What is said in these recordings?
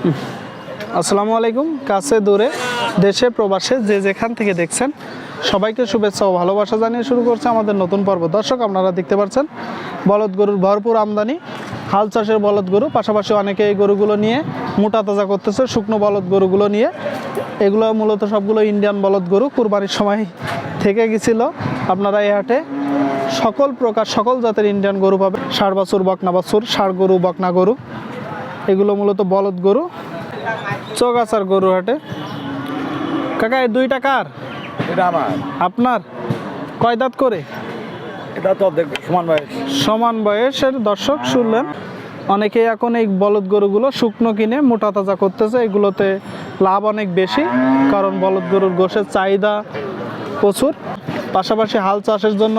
আসসালামু আলাইকুম, কাছে দূরে, দেশে, প্রবাসে যে যেখান থেকে দেখছেন, সবাইকে শুভেচ্ছা ও ভালোবাসা জানিয়ে শুরু করছে আমাদের নতুন পর্ব। দর্শক, আপনারা দেখতে পাচ্ছেন, বলদ গরুর ভরপুর আমদানি, হাল চাষের বলদ গরু, পাশাপাশি অনেকে এই গরুগুলো নিয়ে মোটা তাজা করতেছে, শুকনো বলদ গরুগুলো নিয়ে। এগুলো মূলত সবগুলো ইন্ডিয়ান বলদ গরু, কুরবানির সময় থেকে গেছিল। আপনারা এই হাটে সকল প্রকার, সকল জাতের ইন্ডিয়ান গরু পাবে ষাড় বাছুর, বকনা বাছুর, ষাড় গরু, বকনা গরু। এগুলো মূলত বলদ গরু চৌগাছার গরু হাটে। কাকা এই দুইটা কার? এটা আমার। আপনার? কয় দাঁত করে? এটা তো সমান বয়স। সমান বয়সের দর্শক শুনলেন। অনেকেই এখন এই বলদ গরুগুলো শুকনো কিনে মোটা তাজা করতেছে। এগুলোতে লাভ অনেক বেশি কারণ বলদ গরুর গোশের চাহিদা প্রচুর। পাশাপাশি হাল চাষের জন্য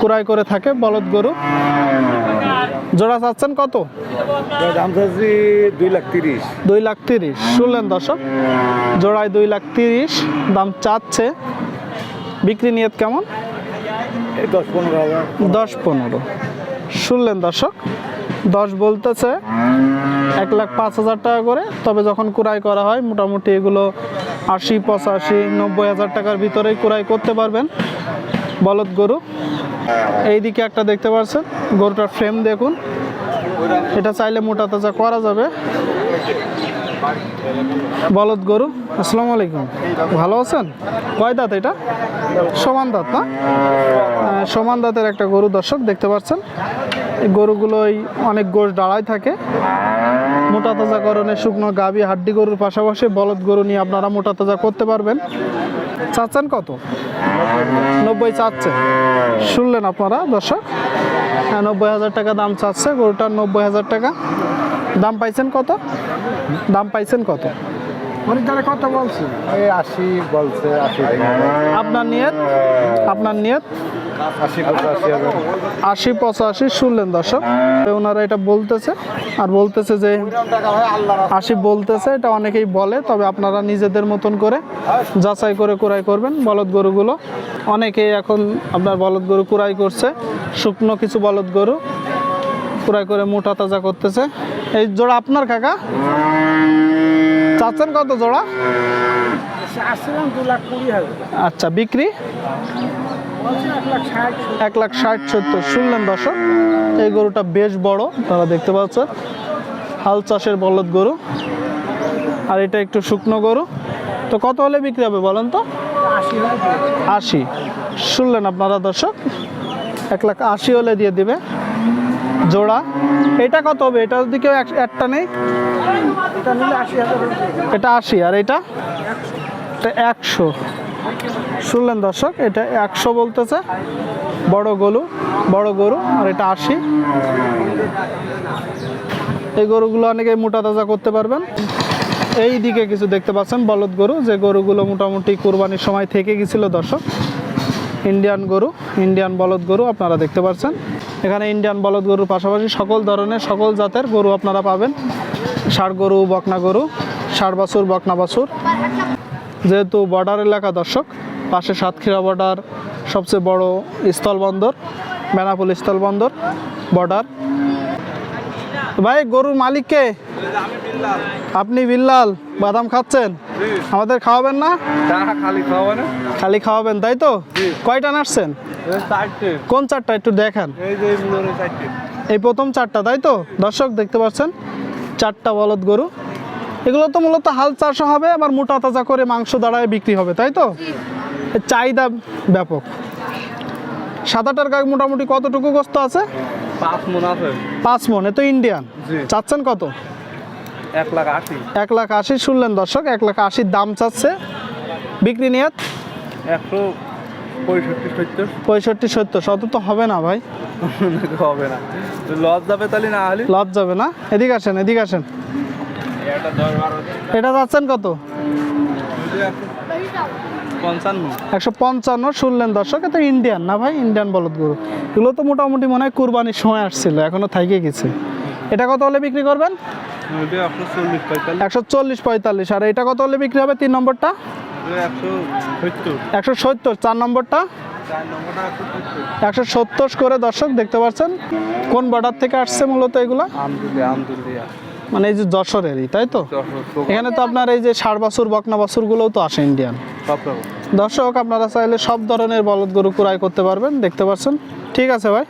ক্রয় করে থাকে বলদ গরু। জোড়া চাচ্ছেন কত? দাম চাচ্ছি দুই লাখ তিরিশ। দুই লাখ তিরিশ। শুনলেন দর্শক জোড়ায় দুই লাখ তিরিশ দাম চাচ্ছে। বিক্রি নিয়ত কেমন? দশ পনেরো দশ পনেরো। শুনলেন দর্শক দশ বলতেছে এক লাখ পাঁচ হাজার টাকা করে। তবে যখন কুড়াই করা হয় মোটামুটি এগুলো আশি পঁচাশি নব্বই হাজার টাকার ভিতরেই কুড়াই করতে পারবেন। বলদ গরু। এইদিকে একটা দেখতে পাচ্ছেন, গরুটার ফ্রেম দেখুন। এটা চাইলে মোটা তাজা করা যাবে। বলদ গরু, আসসালামু আলাইকুম। ভালো আছেন? কয় দাঁত এটা? সমান দাঁত, না? সমান দাঁতের একটা গরু দর্শক, দেখতে পাচ্ছেন? এই গরুগুলোই অনেক গোশ দাঁড়ায় থাকে। মোটা তাজাকরণে শুকনো গাবি, হাড্ডি গরুর পাশাপাশি বলদ গরু নিয়ে আপনারা মোটা তাজা করতে পারবেন। চাচ্ছেন কত? নব্বই চাচ্ছে। শুনলেন আপনারা দর্শক? হ্যাঁ নব্বই হাজার টাকা দাম চাচ্ছে গরুটার নব্বই হাজার টাকা। দাম পাইছেন কত? দাম পাইছেন কত? বলছে এই আশি বলছে আশি। আপনার নিয়ত? আপনার নিয়ত? আশি পঁচাশি শুনলেন দর্শক। ওনারা এটা বলতেছে, আর বলতেছে যে আশি বলতেছে, এটা অনেকেই বলে, তবে আপনারা নিজেদের মতন করে যাচাই করে কুড়াই করবেন বলদ গরুগুলো। অনেকেই এখন আপনার বলদ গরু কুড়াই করছে, শুকনো কিছু বলদ গরু কুড়াই করে মোটা তাজা করতেছে। এই জোড়া আপনার কাকা? চাচ্ছেন কত জোড়া? হাজার আচ্ছা বিক্রি? এক লাখ ষাট সত্তর। শুনলেন দর্শক এই গরুটা বেশ বড় তারা দেখতে পাচ্ছেন হাল চাষের বলদ গরু। আর এটা একটু শুকনো গরু। তো কত হলে বিক্রি হবে বলেন তো? আশি শুনলেন আপনারা দর্শক? এক লাখ আশি হলে দিয়ে দিবে। জোড়া। এটা কত হবে? এটা যদি কেউ এক- একটা নেই? এটা আশি আর এটা? এটা একশো। শুনলেন দর্শক, এটা একশো বলতেছে। বড় গরু বড় গরু, আর এটা আশি। এই গরুগুলো অনেকে মোটা তাজা করতে পারবেন। এই দিকে কিছু দেখতে পাচ্ছেন, বলদ গরু, যে গরুগুলো মোটামুটি কোরবানির সময় থেকে গেছিল দর্শক। ইন্ডিয়ান গরু, ইন্ডিয়ান বলদ গরু আপনারা দেখতে পাচ্ছেন। এখানে ইন্ডিয়ান বলদ গরুর পাশাপাশি সকল ধরনের, সকল জাতের গরু আপনারা পাবেন। ষাড় গরু, বকনা গরু, ষাড় বাছুর, বকনা বাছুর। যেহেতু বর্ডার এলাকা দর্শক পাশে সাতক্ষীরা বর্ডার সবচেয়ে বড় স্থলবন্দর বেনাপুল স্থলবন্দর বর্ডার। ভাই গরুর মালিককে আপনি বিল্লাল বাদাম খাচ্ছেন? আমাদের খাওয়াবেন না? খালি খাওয়াবেন তাই তো? কয়টা নাচছেন কোন চারটা একটু দেখান। এই প্রথম চারটা তাই তো? দর্শক দেখতে পাচ্ছেন চারটা বলদ গরু। এগুলো তো মূলত হাল চাষ হবে আবার মোটা তাজা করে মাংস দাঁড়ায় বিক্রি হবে তাই তো? চাহিদা ব্যাপক। সাদাটার গায়ে মোটামুটি কতটুকু গোস্ত আছে? পাঁচ মন আছে। পাঁচ মন এ তো ইন্ডিয়ান। চাচ্ছেন কত? এক লাখ আশি। এক লাখ আশি শুনলেন দর্শক এক লাখ আশির দাম চাচ্ছে। বিক্রি নিয়ত? একশো পঁয়ষট্টি সত্তর। পঁয়ষট্টি সত্তর শত তো হবে না ভাই। হবে না। লস যাবে তাহলে না হলে? লাভ যাবে না। এদিকে আসেন এদিকে আসেন। এটা যাচ্ছেন কত? একশো পঞ্চান্ন শুনলেন দর্শক এটা ইন্ডিয়ান না ভাই? ইন্ডিয়ান বলদ গরু। এগুলো তো মোটামুটি মনে হয় কুরবানির সময় আসছিল এখনও থাইকে গেছে এটা কত হলে বিক্রি করবেন? একশো চল্লিশ পঁয়তাল্লিশ। আর এটা কত হলে বিক্রি হবে তিন নম্বরটা? একশো সত্তর। চার নম্বরটা? একশো সত্তর। করে দর্শক দেখতে পাচ্ছেন? কোন বর্ডার থেকে আসছে মূলত এগুলা? মানে এই যে যশোরেরই তাই তো? এখানে তো আপনার এই যে ষাট বাছুর বকনা বাছুরগুলোও তো আসে ইন্ডিয়ান দর্শক আপনারা চাইলে সব ধরনের বলদ গরু ক্রয় করতে পারবেন দেখতে পাচ্ছেন। ঠিক আছে ভাই।